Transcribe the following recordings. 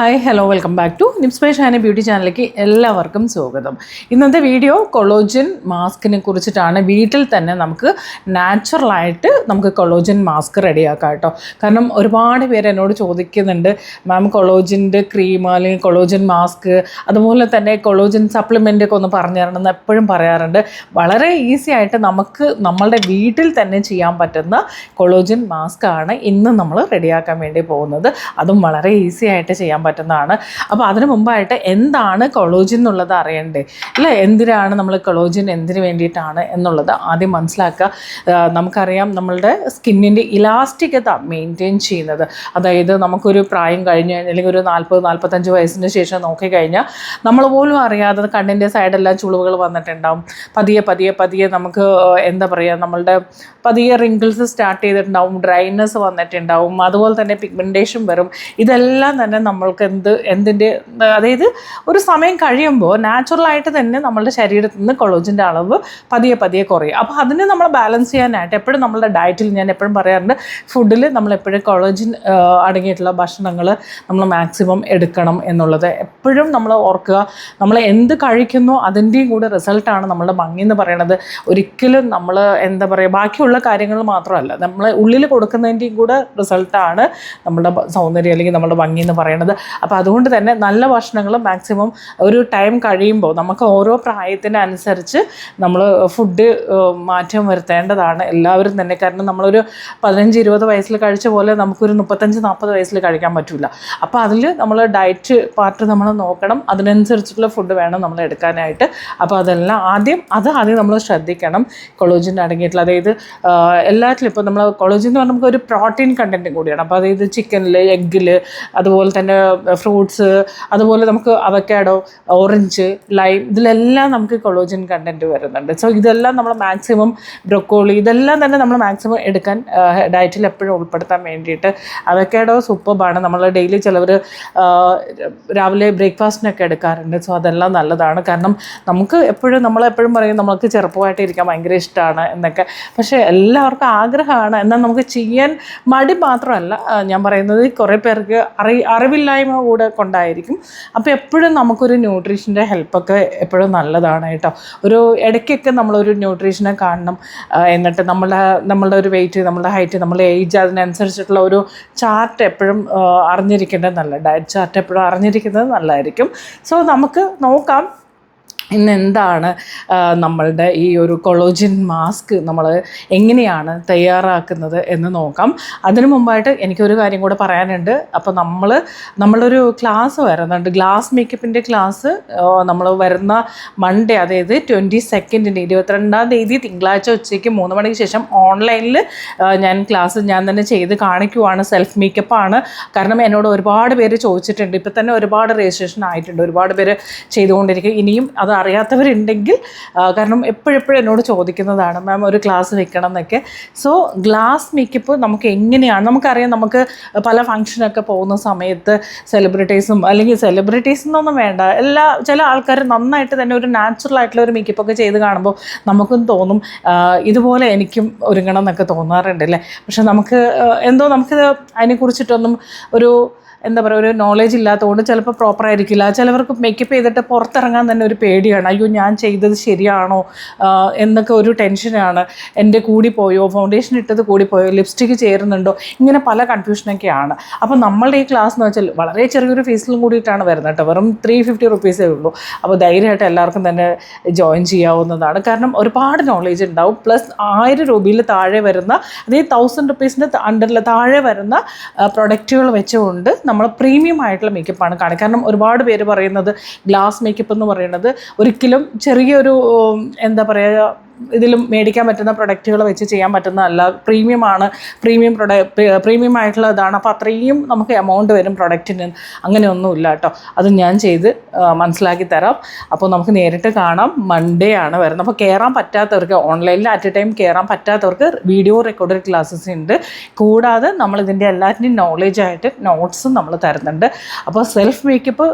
Hi hello welcome back to നിപ്സ്മൈ Shana beauty ചാനലിലേക്ക് എല്ലാവർക്കും സ്വാഗതം. ഇന്നത്തെ വീഡിയോ കൊളോജൻ മാസ്കിനെ കുറിച്ചിട്ടാണ് വീട്ടിൽ തന്നെ നമുക്ക് നാച്ചുറലായിട്ട് നമുക്ക് കൊളോജൻ മാസ്ക് റെഡിയാക്കാം കേട്ടോ. കാരണം ഒരുപാട് പേര് എന്നോട് ചോദിക്കുന്നുണ്ട് മാം കൊളോജിന്റെ ക്രീം അല്ലെങ്കിൽ കൊളോജൻ മാസ്ക് അതുപോലെ തന്നെ കൊളോജൻ സപ്ലിമെന്റ് ഒക്കെ ഒന്ന് പറഞ്ഞു തരണം എന്ന് എപ്പോഴും പറയാറുണ്ട്. വളരെ ഈസി ആയിട്ട് നമുക്ക് നമ്മളുടെ വീട്ടിൽ തന്നെ ചെയ്യാൻ പറ്റുന്ന കൊളോജൻ മാസ്ക് ആണ് ഇന്ന് നമ്മൾ റെഡിയാക്കാൻ വേണ്ടി പോകുന്നത്. അതും വളരെ ഈസി ആയിട്ട് ചെയ്യാൻ പറ്റുന്നതാണ്. അപ്പോൾ അതിനു മുമ്പായിട്ട് എന്താണ് കൊളോജിൻ എന്നുള്ളത് അറിയണ്ടേ? അല്ലേ? എന്തിനാണ് നമ്മൾ കൊളോജിൻ എന്തിനു വേണ്ടിയിട്ടാണ് എന്നുള്ളത് ആദ്യം മനസ്സിലാക്കുക. നമുക്കറിയാം നമ്മളുടെ സ്കിന്നിന്റെ ഇലാസ്റ്റികത മെയിന്റെയിൻ ചെയ്യുന്നത്. അതായത് നമുക്കൊരു പ്രായം കഴിഞ്ഞ് അല്ലെങ്കിൽ ഒരു നാൽപ്പത് നാൽപ്പത്തഞ്ച് വയസ്സിന് ശേഷം നോക്കിക്കഴിഞ്ഞാൽ നമ്മൾ പോലും അറിയാതെ കണ്ണിന്റെ സൈഡെല്ലാം ചുളിവുകൾ വന്നിട്ടുണ്ടാവും. പതിയെ പതിയെ പതിയെ നമുക്ക് എന്താ പറയുക നമ്മളുടെ പതിയെ റിങ്കിൾസ് സ്റ്റാർട്ട് ചെയ്തിട്ടുണ്ടാവും. ഡ്രൈനെസ് വന്നിട്ടുണ്ടാവും. അതുപോലെ തന്നെ പിഗ്മെന്റേഷൻ വരും. ഇതെല്ലാം തന്നെ നമ്മൾക്ക് എന്ത് എന്തിന്റെ അതായത് ഒരു സമയം കഴിയുമ്പോൾ നാച്ചുറലായിട്ട് തന്നെ നമ്മളുടെ ശരീരത്തിൽ നിന്ന് കൊളോജിന്റെ അളവ് പതിയെ പതിയെ കുറയും. അപ്പോൾ അതിനെ നമ്മൾ ബാലൻസ് ചെയ്യാനായിട്ട് എപ്പോഴും നമ്മളുടെ ഡയറ്റിൽ ഞാൻ എപ്പോഴും പറയാറുണ്ട് ഫുഡിൽ നമ്മൾ എപ്പോഴും കൊളോജിൻ അടങ്ങിയിട്ടുള്ള ഭക്ഷണങ്ങൾ നമ്മൾ മാക്സിമം എടുക്കണം എന്നുള്ളത്. എപ്പോഴും നമ്മൾ ഓർക്കുക നമ്മൾ എന്ത് കഴിക്കുന്നു അതിന്റെയും കൂടെ റിസൾട്ടാണ് നമ്മളുടെ ഭംഗി എന്ന് പറയുന്നത് ഒരിക്കലും നമ്മൾ എന്താ പറയുക ബാക്കിയുള്ള കാര്യങ്ങൾ മാത്രമല്ല നമ്മൾ ഉള്ളിൽ കൊടുക്കുന്നതിന്റെയും കൂടെ റിസൾട്ടാണ് നമ്മുടെ സൗന്ദര്യം അല്ലെങ്കിൽ നമ്മുടെ ഭംഗി എന്ന് പറയുന്നത് അപ്പോൾ അതുകൊണ്ട് തന്നെ നല്ല ഭക്ഷണങ്ങൾ മാക്സിമം ഒരു ടൈം കഴിയുമ്പോൾ നമുക്ക് ഓരോ പ്രായത്തിനനുസരിച്ച് നമ്മൾ ഫുഡ് മാറ്റം വരുത്തേണ്ടതാണ് എല്ലാവരും തന്നെ. കാരണം നമ്മളൊരു പതിനഞ്ച് ഇരുപത് വയസ്സിൽ കഴിച്ച പോലെ നമുക്കൊരു മുപ്പത്തഞ്ച് നാൽപ്പത് വയസ്സിൽ കഴിക്കാൻ പറ്റില്ല അപ്പോൾ അതിൽ നമ്മൾ ഡയറ്റ് പാർട്ട് നമ്മൾ നോക്കണം. അതിനനുസരിച്ചിട്ടുള്ള ഫുഡ് വേണം നമ്മൾ എടുക്കാനായിട്ട്. അപ്പോൾ അതെല്ലാം ആദ്യം അത് ആദ്യം നമ്മൾ ശ്രദ്ധിക്കണം. കൊളോജിൻ അടങ്ങിയിട്ടുള്ള അതായത് എല്ലാറ്റിലും ഇപ്പോൾ നമ്മൾ കൊളോജിൻ എന്ന് പറഞ്ഞാൽ നമുക്ക് ഒരു പ്രോട്ടീൻ കണ്ടന്റും കൂടിയാണ് അപ്പോൾ അതായത് ചിക്കനിൽ എഗ്ഗിൽ അതുപോലെ തന്നെ ഫ്രൂട്ട്സ് അതുപോലെ നമുക്ക് അവക്കാഡോ ഓറഞ്ച് ലൈം ഇതിലെല്ലാം നമുക്ക് കൊളോജിൻ കണ്ടന്റ് വരുന്നുണ്ട്. സോ ഇതെല്ലാം നമ്മൾ മാക്സിമം ബ്രൊക്കോളി ഇതെല്ലാം തന്നെ നമ്മൾ മാക്സിമം എടുക്കാൻ ഡയറ്റിൽ എപ്പോഴും ഉൾപ്പെടുത്താൻ വേണ്ടിയിട്ട് അവക്കാഡോ സൂപ്പർബാണ് നമ്മൾ ഡെയിലി ചിലവർ രാവിലെ ബ്രേക്ക്ഫാസ്റ്റിനൊക്കെ എടുക്കാറുണ്ട്. സോ അതെല്ലാം നല്ലതാണ്. കാരണം നമുക്ക് എപ്പോഴും നമ്മളെപ്പോഴും പറയും നമുക്ക് ചെറുപ്പമായിട്ട് ഇരിക്കാൻ ഭയങ്കര ഇഷ്ടമാണ് എന്നൊക്കെ. പക്ഷേ എല്ലാവർക്കും ആഗ്രഹമാണ്. എന്നാൽ നമുക്ക് ചെയ്യാൻ മടി മാത്രമല്ല ഞാൻ പറയുന്നത് കുറേ പേർക്ക് അറി അറിവില്ലായ്മ കൂടെ കൊണ്ടായിരിക്കും. അപ്പോൾ എപ്പോഴും നമുക്കൊരു ന്യൂട്രീഷന്റെ ഹെൽപ്പൊക്കെ എപ്പോഴും നല്ലതാണ് കേട്ടോ. ഒരു ഇടയ്ക്കൊക്കെ നമ്മളൊരു ന്യൂട്രീഷനെ കാണണം. എന്നിട്ട് നമ്മളുടെ നമ്മളുടെ ഒരു വെയിറ്റ് നമ്മളുടെ ഹൈറ്റ് നമ്മളുടെ ഏജ് അതിനനുസരിച്ചിട്ടുള്ള ഒരു ചാർട്ട് എപ്പോഴും അറിഞ്ഞിരിക്കേണ്ടത് നല്ല ഡയറ്റ് ചാർട്ട് എപ്പോഴും അറിഞ്ഞിരിക്കുന്നത് നല്ലതായിരിക്കും. സോ നമുക്ക് നോക്കാം. ഇന്ന് എന്താണ് നമ്മളുടെ ഈ ഒരു കൊളോജിൻ മാസ്ക് നമ്മൾ എങ്ങനെയാണ് തയ്യാറാക്കുന്നത് എന്ന് നോക്കാം. അതിനു മുമ്പായിട്ട് എനിക്കൊരു കാര്യം കൂടെ പറയാനുണ്ട്. അപ്പോൾ നമ്മൾ നമ്മളൊരു ക്ലാസ് വരുന്നുണ്ട്. ഗ്ലാസ് മേക്കപ്പിന്റെ ക്ലാസ് നമ്മൾ വരുന്ന മൺഡേ അതായത് ട്വന്റി സെക്കൻഡിന് ഇരുപത്തിരണ്ടാം തീയതി തിങ്കളാഴ്ച ഉച്ചയ്ക്ക് മൂന്ന് മണിക്ക് ശേഷം ഓൺലൈനിൽ ഞാൻ ക്ലാസ് ഞാൻ തന്നെ ചെയ്ത് കാണിക്കുവാണ്. സെൽഫ് മേക്കപ്പാണ്. കാരണം എന്നോട് ഒരുപാട് പേര് ചോദിച്ചിട്ടുണ്ട്. ഇപ്പം തന്നെ ഒരുപാട് രജിസ്ട്രേഷൻ ആയിട്ടുണ്ട്. ഒരുപാട് പേര് ചെയ്തുകൊണ്ടിരിക്കും ഇനിയും അത് അറിയാത്തവരുണ്ടെങ്കിൽ കാരണം എപ്പോഴെപ്പോഴും എന്നോട് ചോദിക്കുന്നതാണ് മാം ഒരു ക്ലാസ് വെക്കണം എന്നൊക്കെ. സോ ഗ്ലാസ് മേക്കപ്പ് നമുക്ക് എങ്ങനെയാണ് നമുക്കറിയാം നമുക്ക് പല ഫങ്ഷനൊക്കെ പോകുന്ന സമയത്ത് സെലിബ്രിറ്റീസും അല്ലെങ്കിൽ സെലിബ്രിറ്റീസ് എന്നൊന്നും വേണ്ട എല്ലാ ചില ആൾക്കാർ നന്നായിട്ട് തന്നെ ഒരു നാച്ചുറൽ ആയിട്ടുള്ള ഒരു മേക്കപ്പ് ഒക്കെ ചെയ്ത് കാണുമ്പോൾ നമുക്കും തോന്നും ഇതുപോലെ എനിക്കും ഒരുങ്ങണം എന്നൊക്കെ തോന്നാറുണ്ട് അല്ലേ? പക്ഷെ നമുക്ക് എന്തോ നമുക്ക് അതിനെക്കുറിച്ചിട്ടൊന്നും ഒരു എന്താ പറയുക ഒരു നോളേജ് ഇല്ലാത്തതുകൊണ്ട് ചിലപ്പോൾ പ്രോപ്പർ ആയിരിക്കില്ല. ചിലവർക്ക് മേക്കപ്പ് ചെയ്തിട്ട് പുറത്തിറങ്ങാൻ തന്നെ ഒരു പേടിയാണ്. അയ്യോ ഞാൻ ചെയ്തത് ശരിയാണോ? എന്നൊക്കെ ഒരു ടെൻഷനാണ് എന്റെ കൂടി പോയോ? ഫൗണ്ടേഷൻ ഇട്ടത് കൂടി പോയോ? ലിപ്സ്റ്റിക്ക് ചേരുന്നുണ്ടോ? ഇങ്ങനെ പല കൺഫ്യൂഷനൊക്കെയാണ് അപ്പോൾ നമ്മളുടെ ഈ ക്ലാസ് എന്ന് വെച്ചാൽ വളരെ ചെറിയൊരു ഫീസിലും കൂടിയിട്ടാണ് വരുന്നത് കേട്ടോ. വെറും ത്രീ ഫിഫ്റ്റി റുപ്പീസേ ഉള്ളൂ. അപ്പോൾ ധൈര്യമായിട്ട് എല്ലാവർക്കും തന്നെ ജോയിൻ ചെയ്യാവുന്നതാണ്. കാരണം ഒരുപാട് നോളേജ് ഉണ്ടാവും. പ്ലസ് ആയിരം രൂപയിൽ താഴെ വരുന്ന അതായത് തൗസൻഡ് റുപ്പീസിന്റെ അണ്ടറിൽ താഴെ വരുന്ന പ്രൊഡക്റ്റുകൾ വെച്ചുകൊണ്ട് നമ്മൾ പ്രീമിയം ആയിട്ടുള്ള മേക്കപ്പാണ് കാണുക. കാരണം ഒരുപാട് പേര് പറയുന്നത് ഗ്ലാസ് മേക്കപ്പ് എന്ന് പറയുന്നത് ഒരിക്കലും ചെറിയൊരു എന്താ പറയുക ഇതിലും മേടിക്കാൻ പറ്റുന്ന പ്രൊഡക്റ്റുകൾ വെച്ച് ചെയ്യാൻ പറ്റുന്നതല്ല പ്രീമിയം ആണ് പ്രീമിയം പ്രൊഡക്റ്റ് പ്രീമിയം ആയിട്ടുള്ള ഇതാണ് അപ്പോൾ അത്രയും നമുക്ക് എമൗണ്ട് വരും പ്രൊഡക്റ്റിന് അങ്ങനെയൊന്നുമില്ല കേട്ടോ. അത് ഞാൻ ചെയ്ത് മനസ്സിലാക്കി തരാം. അപ്പോൾ നമുക്ക് നേരിട്ട് കാണാം. മൺഡേ ആണ് വരുന്നത്. അപ്പോൾ കയറാൻ പറ്റാത്തവർക്ക് ഓൺലൈനിൽ അറ്റ് എ ടൈം കയറാൻ പറ്റാത്തവർക്ക് വീഡിയോ റെക്കോർഡഡ് ക്ലാസ്സസ് ഉണ്ട്. കൂടാതെ നമ്മൾ ഇതിന്റെ എല്ലാറ്റിനും നോളേജ് ആയിട്ട് നോട്ട്സും നമ്മൾ തരുന്നുണ്ട്. അപ്പോൾ സെൽഫ് മേക്കപ്പ്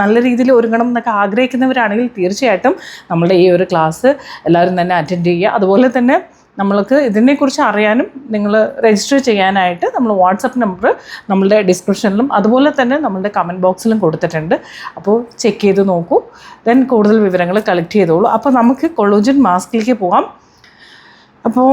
നല്ല രീതിയിൽ ഒരുങ്ങണം എന്നൊക്കെ ആഗ്രഹിക്കുന്നവരാണെങ്കിൽ തീർച്ചയായിട്ടും നമ്മുടെ ഈ ഒരു ക്ലാസ് എല്ലാവരും തന്നെ അറ്റൻഡ് ചെയ്യുക. അതുപോലെ തന്നെ നമ്മൾക്ക് ഇതിനെക്കുറിച്ച് അറിയാനും നിങ്ങൾ രജിസ്റ്റർ ചെയ്യാനായിട്ട് നമ്മൾ വാട്സപ്പ് നമ്പർ നമ്മളുടെ ഡിസ്ക്രിപ്ഷനിലും അതുപോലെ തന്നെ നമ്മളുടെ കമന്റ് ബോക്സിലും കൊടുത്തിട്ടുണ്ട്. അപ്പോൾ ചെക്ക് ചെയ്ത് നോക്കൂ. ദെൻ കൂടുതൽ വിവരങ്ങൾ കളക്ട് ചെയ്തോളൂ. അപ്പോൾ നമുക്ക് കൊളോജിൻ മാസ്കിലേക്ക് പോകാം. അപ്പോൾ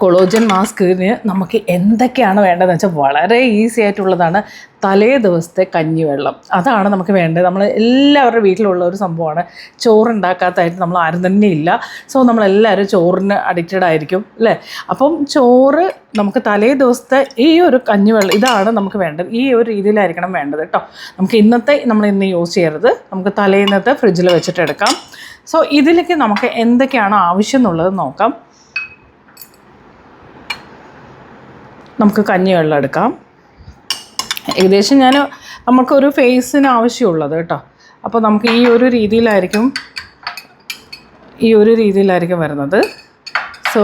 കൊളോജൻ മാസ്കിന് നമുക്ക് എന്തൊക്കെയാണ് വേണ്ടതെന്ന് വെച്ചാൽ വളരെ ഈസി ആയിട്ടുള്ളതാണ് തലേ ദിവസത്തെ കഞ്ഞിവെള്ളം. അതാണ് നമുക്ക് വേണ്ടത്. നമ്മൾ എല്ലാവരുടെ വീട്ടിലുള്ള ഒരു സംഭവമാണ്. ചോറുണ്ടാക്കാത്തതായിട്ട് നമ്മൾ ആരും തന്നെ ഇല്ല. സോ നമ്മളെല്ലാവരും ചോറിന് അഡിക്റ്റഡ് ആയിരിക്കും അല്ലേ? അപ്പം ചോറ് നമുക്ക് തലേ ദിവസത്തെ ഈ ഒരു കഞ്ഞിവെള്ളം ഇതാണ് നമുക്ക് വേണ്ടത്. ഈ ഒരു രീതിയിലായിരിക്കണം വേണ്ടത് കേട്ടോ നമുക്ക് ഇന്നത്തെ നമ്മൾ ഇന്ന് യൂസ് ചെയ്യരുത്. നമുക്ക് തലേന്നത്തെ ഫ്രിഡ്ജിൽ വെച്ചിട്ട് എടുക്കാം. സോ ഇതിലേക്ക് നമുക്ക് എന്തൊക്കെയാണ് ആവശ്യം എന്നുള്ളത് നോക്കാം. നമുക്ക് കഞ്ഞിവെള്ളം എടുക്കാം. ഏകദേശം ഞാൻ നമുക്കൊരു ഫേസിന് ആവശ്യമുള്ളത് കേട്ടോ. അപ്പോൾ നമുക്ക് ഈ ഒരു രീതിയിലായിരിക്കും ഈ ഒരു രീതിയിലായിരിക്കും വരുന്നത്. സോ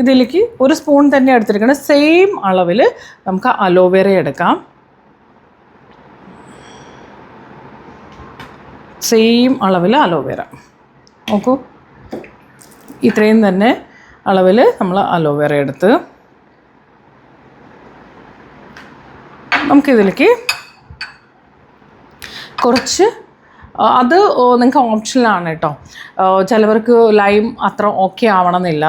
ഇതിലേക്ക് ഒരു സ്പൂൺ തന്നെ എടുത്തിരിക്കണം സെയിം അളവിൽ നമുക്ക് അലോവേറ എടുക്കാം. സെയിം അളവിൽ അലോവേറ നോക്കൂ. ഇത്രയും തന്നെ അളവിൽ നമ്മൾ അലോവേറ എടുത്ത് നമുക്കിതിലേക്ക് കുറച്ച് അത് നിങ്ങൾക്ക് ഓപ്ഷനിലാണ് കേട്ടോ. ചിലവർക്ക് ലൈം അത്ര ഓക്കെ ആവണമെന്നില്ല.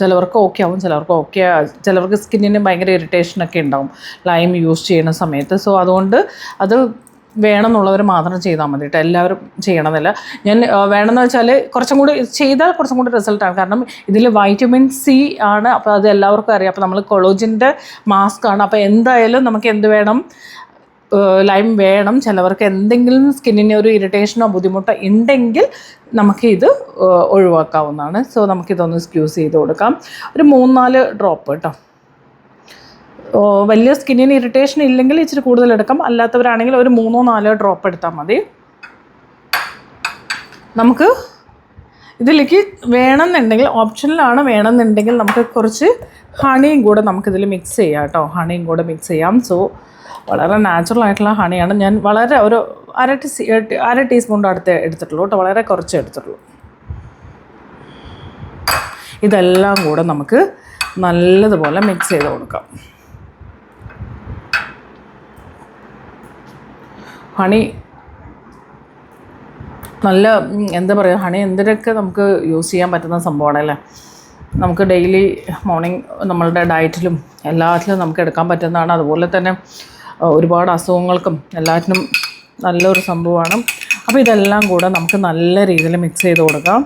ചിലവർക്ക് ഓക്കെ ആവും ചിലവർക്ക് ഓക്കെ ചിലവർക്ക് സ്കിന്നിന് ഭയങ്കര ഇറിറ്റേഷനൊക്കെ ഉണ്ടാവും. ലൈം യൂസ് ചെയ്യുന്ന സമയത്ത്. സോ അതുകൊണ്ട് അത് വേണമെന്നുള്ളവർ മാത്രം ചെയ്താൽ മതി കേട്ടോ. എല്ലാവരും ചെയ്യണമെന്നില്ല. ഞാൻ വേണമെന്ന് വെച്ചാൽ കുറച്ചും കൂടി ചെയ്താൽ കുറച്ചും കൂടി റിസൾട്ടാണ് കാരണം ഇതിൽ വൈറ്റമിൻ സി ആണ് അപ്പോൾ അത് എല്ലാവർക്കും അറിയാം. അപ്പോൾ നമ്മൾ കൊളോജിന്റെ മാസ്ക് ആണ്. അപ്പോൾ എന്തായാലും നമുക്ക് എന്ത് വേണം? ലൈം വേണം. ചിലവർക്ക് എന്തെങ്കിലും സ്കിന്നിന് ഒരു ഇറിറ്റേഷനോ ബുദ്ധിമുട്ടോ ഉണ്ടെങ്കിൽ നമുക്കിത് ഒഴിവാക്കാവുന്നതാണ്. സോ നമുക്കിതൊന്ന് സ്ക്യൂസ് ചെയ്ത് കൊടുക്കാം. ഒരു മൂന്നാൽ ഡ്രോപ്പ് കേട്ടോ. വലിയ സ്കിന്നിന് ഇറിറ്റേഷൻ ഇല്ലെങ്കിൽ ഇച്ചിരി കൂടുതൽ എടുക്കാം. അല്ലാത്തവരാണെങ്കിൽ ഒരു മൂന്നോ നാലോ ഡ്രോപ്പ് എടുത്താൽ മതി. നമുക്ക് ഇതിലേക്ക് വേണമെന്നുണ്ടെങ്കിൽ ഓപ്ഷനിലാണ് വേണമെന്നുണ്ടെങ്കിൽ നമുക്ക് കുറച്ച് ഹണിയും കൂടെ നമുക്കിതിൽ മിക്സ് ചെയ്യാം കേട്ടോ ഹണിയും കൂടെ മിക്സ് ചെയ്യാം. സോ വളരെ നാച്ചുറൽ ആയിട്ടുള്ള ഹണിയാണ് ഞാൻ വളരെ ഒരു അര ടീ അര ടീസ്പൂണിന്റെ അടുത്ത് എടുത്തിട്ടുള്ളൂ കേട്ടോ വളരെ കുറച്ച് എടുത്തിട്ടുള്ളൂ. ഇതെല്ലാം കൂടെ നമുക്ക് നല്ലതുപോലെ മിക്സ് ചെയ്ത് കൊടുക്കാം. ഹണി നല്ല എന്താ പറയുക ഹണി എന്തിനൊക്കെ നമുക്ക് യൂസ് ചെയ്യാൻ പറ്റുന്ന സംഭവമാണ് അല്ലേ? നമുക്ക് ഡെയിലി മോർണിംഗ് നമ്മളുടെ ഡയറ്റിലും എല്ലാത്തിലും നമുക്ക് എടുക്കാൻ പറ്റുന്നതാണ്. അതുപോലെ തന്നെ ഒരുപാട് അസുഖങ്ങൾക്കും എല്ലാറ്റിനും നല്ലൊരു സംഭവമാണ്. അപ്പോൾ ഇതെല്ലാം കൂടെ നമുക്ക് നല്ല രീതിയിൽ മിക്സ് ചെയ്ത് കൊടുക്കാം.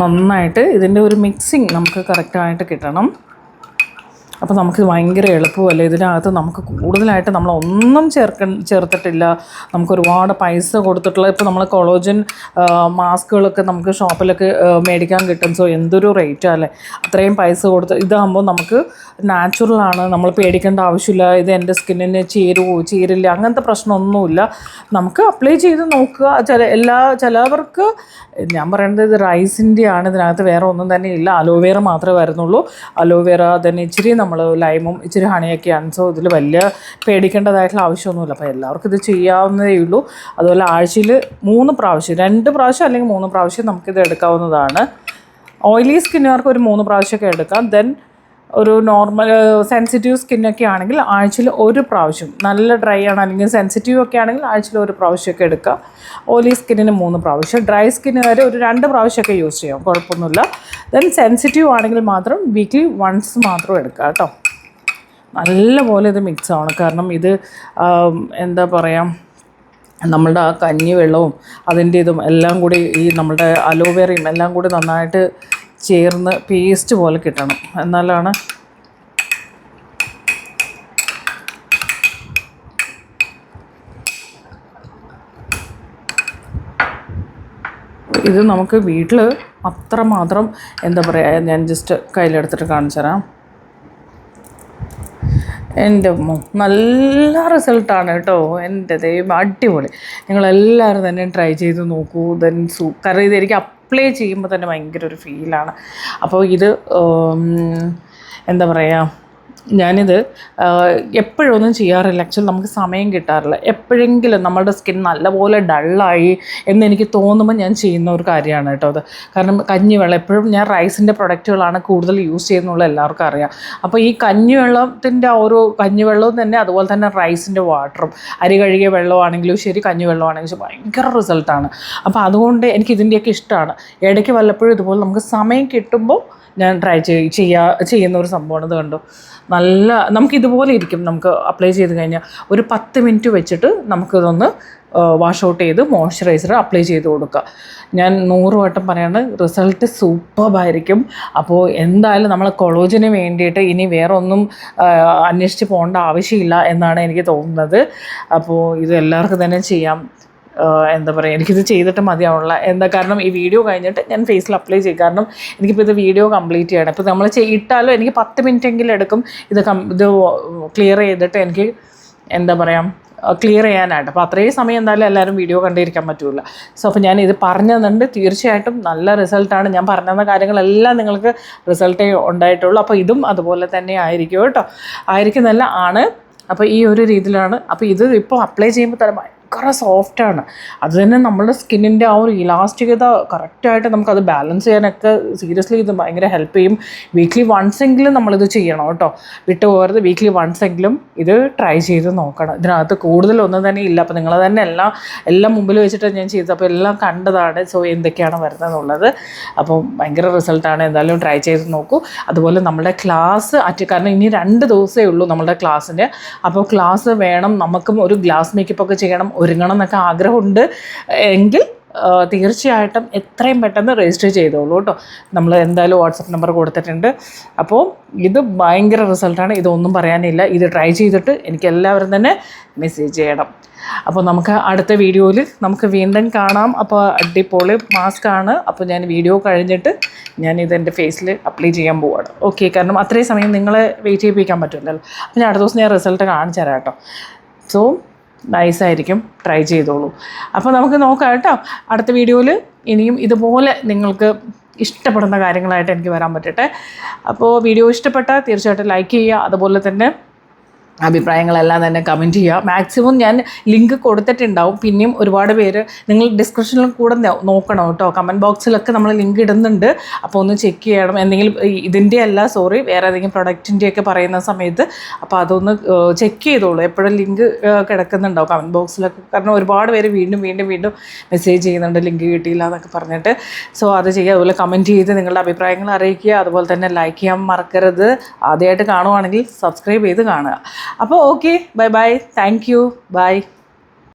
നന്നായിട്ട് ഇതിന്റെ ഒരു മിക്സിങ് നമുക്ക് കറക്റ്റായിട്ട് കിട്ടണം. അപ്പോൾ നമുക്ക് ഭയങ്കര എളുപ്പമല്ലേ? ഇതിനകത്ത് നമുക്ക് കൂടുതലായിട്ട് നമ്മൾ ഒന്നും ചേർക്ക ചേർത്തിട്ടില്ല. നമുക്ക് ഒരുപാട് പൈസ കൊടുത്തിട്ടുള്ള ഇപ്പോൾ നമ്മൾ കൊളോജൻ മാസ്കുകളൊക്കെ നമുക്ക് ഷോപ്പിലൊക്കെ മേടിക്കാൻ കിട്ടും. സോ എന്തൊരു റേറ്റാണ് അല്ലേ? അത്രയും പൈസ കൊടുത്ത് ഇതാകുമ്പോൾ നമുക്ക് നാച്ചുറലാണ്. നമ്മൾ പേടിക്കേണ്ട ആവശ്യമില്ല. ഇത് എന്റെ സ്കിന്നിന് ചേരുവോ ചേരില്ല. അങ്ങനത്തെ പ്രശ്നമൊന്നുമില്ല. നമുക്ക് അപ്ലൈ ചെയ്ത് നോക്കുക. ചില എല്ലാ ചിലവർക്ക് ഞാൻ പറയുന്നത് ഇത് റൈസിന്റെ ആണ് ഇതിനകത്ത് വേറെ ഒന്നും തന്നെ ഇല്ല. അലോവേറ മാത്രമേ വരുന്നുള്ളൂ. അലോവേറ തന്നെ ഇച്ചിരി നമ്മൾ ലൈമും ഇച്ചിരി ഹണിയൊക്കെയാണ്. സോ ഇതിൽ വലിയ പേടിക്കേണ്ടതായിട്ടുള്ള ആവശ്യമൊന്നുമില്ല. അപ്പോൾ എല്ലാവർക്കും ഇത് ചെയ്യാവുന്നതേ ഉള്ളൂ. അതുപോലെ ആഴ്ചയിൽ മൂന്ന് പ്രാവശ്യം രണ്ട് പ്രാവശ്യം അല്ലെങ്കിൽ മൂന്ന് പ്രാവശ്യം നമുക്കിത് എടുക്കാവുന്നതാണ്. ഓയിലി സ്കിന്നുകാർക്ക് ഒരു മൂന്ന് പ്രാവശ്യമൊക്കെ എടുക്കാം. ദെൻ ഒരു നോർമൽ സെൻസിറ്റീവ് സ്കിന്നൊക്കെ ആണെങ്കിൽ ആഴ്ചയിൽ ഒരു പ്രാവശ്യം നല്ല ഡ്രൈ ആണ് അല്ലെങ്കിൽ സെൻസിറ്റീവ് ഒക്കെ ആണെങ്കിൽ ആഴ്ചയിൽ ഒരു പ്രാവശ്യമൊക്കെ എടുക്കുക ഓയിലി സ്കിന്നിന് മൂന്ന് പ്രാവശ്യം ഡ്രൈ സ്കിന്ന് വരെ ഒരു രണ്ട് പ്രാവശ്യമൊക്കെ യൂസ് ചെയ്യാം കുഴപ്പമൊന്നുമില്ല. ദെൻ സെൻസിറ്റീവ് ആണെങ്കിൽ മാത്രം വീക്ക്ലി വൺസ് മാത്രം എടുക്കുക കേട്ടോ. നല്ലപോലെ ഇത് മിക്സ് ആവണം കാരണം ഇത് എന്താ പറയുക നമ്മളുടെ ആ കഞ്ഞി വെള്ളവും അതിന്റെ ഇതും എല്ലാം കൂടി ഈ നമ്മുടെ അലോവേറയും എല്ലാം കൂടി നന്നായിട്ട് ചേർന്ന് പേസ്റ്റ് പോലെ കിട്ടണം. എന്നാലാണ് ഇത് നമുക്ക് വീട്ടിൽ അത്രമാത്രം എന്താ പറയുക ഞാൻ ജസ്റ്റ് കയ്യിലെടുത്തിട്ട് കാണിച്ചു തരാം. എന്റെ നല്ല റിസൾട്ടാണ് കേട്ടോ. എന്റെ ദൈവം അടിപൊളി. നിങ്ങളെല്ലാവരും തന്നെ ട്രൈ ചെയ്ത് നോക്കൂ ദെൻ സൂ കാരണം ഇത് എനിക്ക് അപ്ലൈ ചെയ്യുമ്പോൾ തന്നെ ഭയങ്കര ഒരു ഫീലാണ് അപ്പോൾ ഇത് എന്താ പറയുക ഞാനിത് എപ്പോഴൊന്നും ചെയ്യാറില്ല. ആക്ച്വലി നമുക്ക് സമയം കിട്ടാറില്ല. എപ്പോഴെങ്കിലും നമ്മുടെ സ്കിൻ നല്ലപോലെ ഡള്ളായി എന്ന് എനിക്ക് തോന്നുമ്പോൾ ഞാൻ ചെയ്യുന്ന ഒരു കാര്യമാണ് കേട്ടോ അത്. കാരണം കഞ്ഞിവെള്ളം എപ്പോഴും ഞാൻ റൈസിന്റെ പ്രൊഡക്റ്റുകളാണ് കൂടുതൽ യൂസ് ചെയ്യുന്നുള്ള എല്ലാവർക്കും അറിയാം. അപ്പോൾ ഈ കഞ്ഞിവെള്ളത്തിന്റെ ഓരോ കഞ്ഞിവെള്ളവും തന്നെ അതുപോലെ തന്നെ റൈസിന്റെ വാട്ടറും അരി കഴുകിയ വെള്ളമാണെങ്കിലും ശരി കഞ്ഞിവെള്ളമാണെങ്കിലും ശരി ഭയങ്കര റിസൾട്ടാണ് അപ്പോൾ അതുകൊണ്ട് എനിക്ക് ഇതിന്റെയൊക്കെ ഇഷ്ടമാണ്. ഇടയ്ക്ക് വല്ലപ്പോഴും ഇതുപോലെ നമുക്ക് സമയം കിട്ടുമ്പോൾ ഞാൻ ട്രൈ ചെയ്യ ചെയ്യാ ചെയ്യുന്ന ഒരു സംഭവമാണ് ഇത് കണ്ടു? നല്ല നമുക്ക് ഇതുപോലെ ഇരിക്കും. നമുക്ക് അപ്ലൈ ചെയ്ത് കഴിഞ്ഞാൽ ഒരു പത്ത് മിനിറ്റ് വെച്ചിട്ട് നമുക്കിതൊന്ന് വാഷ് ഔട്ട് ചെയ്ത് മോയ്സ്ചറൈസർ അപ്ലൈ ചെയ്ത് കൊടുക്കുക ഞാൻ നൂറ് വട്ടം പറയാണ് റിസൾട്ട് സൂപ്പർബായിരിക്കും അപ്പോൾ എന്തായാലും നമ്മൾ കൊളോജിന് വേണ്ടിയിട്ട് ഇനി വേറെ ഒന്നും അന്വേഷിച്ച് പോകേണ്ട ആവശ്യമില്ല എന്നാണ് എനിക്ക് തോന്നുന്നത്. അപ്പോൾ ഇത് എല്ലാവർക്കും തന്നെ ചെയ്യാം. എന്താ പറയുക എനിക്കിത് ചെയ്തിട്ട് മതിയാവുള്ള എന്താ കാരണം ഈ വീഡിയോ കഴിഞ്ഞിട്ട് ഞാൻ ഫേസിൽ അപ്ലൈ ചെയ്യും. കാരണം എനിക്കിപ്പോൾ ഇത് വീഡിയോ കംപ്ലീറ്റ് ചെയ്യണം. ഇപ്പോൾ നമ്മൾ ഇട്ടാലും എനിക്ക് പത്ത് മിനിറ്റ് എങ്കിലും എടുക്കും. ഇത് കം ഇത് ക്ലിയർ ചെയ്തിട്ട് എനിക്ക് എന്താ പറയുക ക്ലിയർ ചെയ്യാനായിട്ട്. അപ്പോൾ അത്രയും സമയം എന്തായാലും എല്ലാവരും വീഡിയോ കണ്ടിരിക്കാൻ പറ്റില്ല സോ അപ്പോൾ ഞാൻ ഇത് പറഞ്ഞു തന്നിട്ടുണ്ട് തീർച്ചയായിട്ടും നല്ല റിസൾട്ടാണ് ഞാൻ പറഞ്ഞു കാര്യങ്ങളെല്ലാം നിങ്ങൾക്ക് റിസൾട്ടേ ഉണ്ടായിട്ടുള്ളൂ. അപ്പോൾ ഇതും അതുപോലെ തന്നെ ആയിരിക്കും കേട്ടോ. ആയിരിക്കുന്നല്ല ആണ്. അപ്പോൾ ഈ ഒരു രീതിയിലാണ്. അപ്പോൾ ഇത് ഇപ്പോൾ അപ്ലൈ ചെയ്യുമ്പോൾ തന്നെ ഭയങ്കര സോഫ്റ്റാണ് അത് തന്നെ നമ്മുടെ സ്കിന്നിന്റെ ആ ഒരു ഇലാസ്റ്റികത കറക്റ്റായിട്ട് നമുക്കത് ബാലൻസ് ചെയ്യാനൊക്കെ സീരിയസ്ലി ഇത് ഭയങ്കര ഹെൽപ്പ് ചെയ്യും. വീക്ക്ലി വൺസ് എങ്കിലും നമ്മളിത് ചെയ്യണം കേട്ടോ. വിട്ടു പോകരുത്. വീക്ക്ലി വൺസ് എങ്കിലും ഇത് ട്രൈ ചെയ്ത് നോക്കണം. ഇതിനകത്ത് കൂടുതലൊന്നും തന്നെ ഇല്ല. അപ്പോൾ നിങ്ങൾ തന്നെ എല്ലാം എല്ലാം മുമ്പിൽ വെച്ചിട്ട് ഞാൻ ചെയ്തത്. അപ്പോൾ എല്ലാം കണ്ടതാണ്. സോ എന്തൊക്കെയാണ് വരുന്നത് എന്നുള്ളത് അപ്പോൾ ഭയങ്കര റിസൾട്ടാണ് എന്തായാലും ട്രൈ ചെയ്ത് നോക്കൂ. അതുപോലെ നമ്മുടെ ക്ലാസ് അറ്റ് കാരണം ഇനി രണ്ട് ദിവസമേ ഉള്ളൂ നമ്മുടെ ക്ലാസ്സിന് അപ്പോൾ ക്ലാസ് വേണം. നമുക്കും ഒരു ഗ്ലാസ് മേക്കപ്പ് ഒക്കെ ചെയ്യണം. ഒരുങ്ങണം എന്നൊക്കെ ആഗ്രഹമുണ്ട്. എങ്കിൽ തീർച്ചയായിട്ടും എത്രയും പെട്ടെന്ന് രജിസ്റ്റർ ചെയ്തോളൂ കേട്ടോ. നമ്മൾ എന്തായാലും വാട്സപ്പ് നമ്പർ കൊടുത്തിട്ടുണ്ട്. അപ്പോൾ ഇത് ഭയങ്കര റിസൾട്ടാണ് ഇതൊന്നും പറയാനില്ല. ഇത് ട്രൈ ചെയ്തിട്ട് എനിക്ക് എല്ലാവരും തന്നെ മെസ്സേജ് ചെയ്യണം. അപ്പോൾ നമുക്ക് അടുത്ത വീഡിയോയിൽ നമുക്ക് വീണ്ടും കാണാം. അപ്പോൾ അടിപൊളി മാസ്ക് ആണ്. അപ്പോൾ ഞാൻ വീഡിയോ കഴിഞ്ഞിട്ട് ഞാൻ ഇത് എന്റെ ഫേസിൽ അപ്ലൈ ചെയ്യാൻ പോവാണ്. ഓക്കെ കാരണം അത്രയും സമയം നിങ്ങളെ വെയിറ്റ് ചെയ്യിപ്പിക്കാൻ പറ്റില്ലല്ലോ അപ്പോൾ ഞാൻ അടുത്ത ദിവസം ഞാൻ റിസൾട്ട് കാണിച്ചു തരാം കേട്ടോ. സോ നൈസായിരിക്കും ട്രൈ ചെയ്തോളൂ. അപ്പോൾ നമുക്ക് നോക്കാം കേട്ടോ. അടുത്ത വീഡിയോയിൽ ഇനിയും ഇതുപോലെ നിങ്ങൾക്ക് ഇഷ്ടപ്പെടുന്ന കാര്യങ്ങളായിട്ട് എനിക്ക് വരാൻ പറ്റട്ടെ. അപ്പോൾ വീഡിയോ ഇഷ്ടപ്പെട്ടാൽ തീർച്ചയായിട്ടും ലൈക്ക് ചെയ്യുക. അതുപോലെ തന്നെ അഭിപ്രായങ്ങളെല്ലാം തന്നെ കമന്റ് ചെയ്യുക. മാക്സിമം ഞാൻ ലിങ്ക് കൊടുത്തിട്ടുണ്ടാവും. പിന്നെയും ഒരുപാട് പേര് നിങ്ങൾ ഡിസ്ക്രിപ്ഷനിൽ കൂടെ നോക്കണം കേട്ടോ. കമന്റ് ബോക്സിലൊക്കെ നമ്മൾ ലിങ്ക് ഇടുന്നുണ്ട്. അപ്പോൾ ഒന്ന് ചെക്ക് ചെയ്യണം. എന്തെങ്കിലും ഇതിന്റെ അല്ല സോറി വേറെ ഏതെങ്കിലും പ്രൊഡക്റ്റിന്റെ ഒക്കെ പറയുന്ന സമയത്ത് അപ്പോൾ അതൊന്ന് ചെക്ക് ചെയ്തോളൂ. എപ്പോഴും ലിങ്ക് കിടക്കുന്നുണ്ടാവും കമന്റ് ബോക്സിലൊക്കെ കാരണം ഒരുപാട് പേര് വീണ്ടും വീണ്ടും വീണ്ടും മെസ്സേജ് ചെയ്യുന്നുണ്ട് ലിങ്ക് കിട്ടിയില്ല എന്നൊക്കെ പറഞ്ഞിട്ട്. സോ അത് ചെയ്യുക. അതുപോലെ കമന്റ് ചെയ്ത് നിങ്ങളുടെ അഭിപ്രായങ്ങൾ അറിയിക്കുക. അതുപോലെ തന്നെ ലൈക്ക് ചെയ്യാൻ മറക്കരുത്. ആദ്യമായിട്ട് കാണുവാണെങ്കിൽ സബ്സ്ക്രൈബ് ചെയ്ത് കാണുക. അപ്പോൾ okay bye bye thank you bye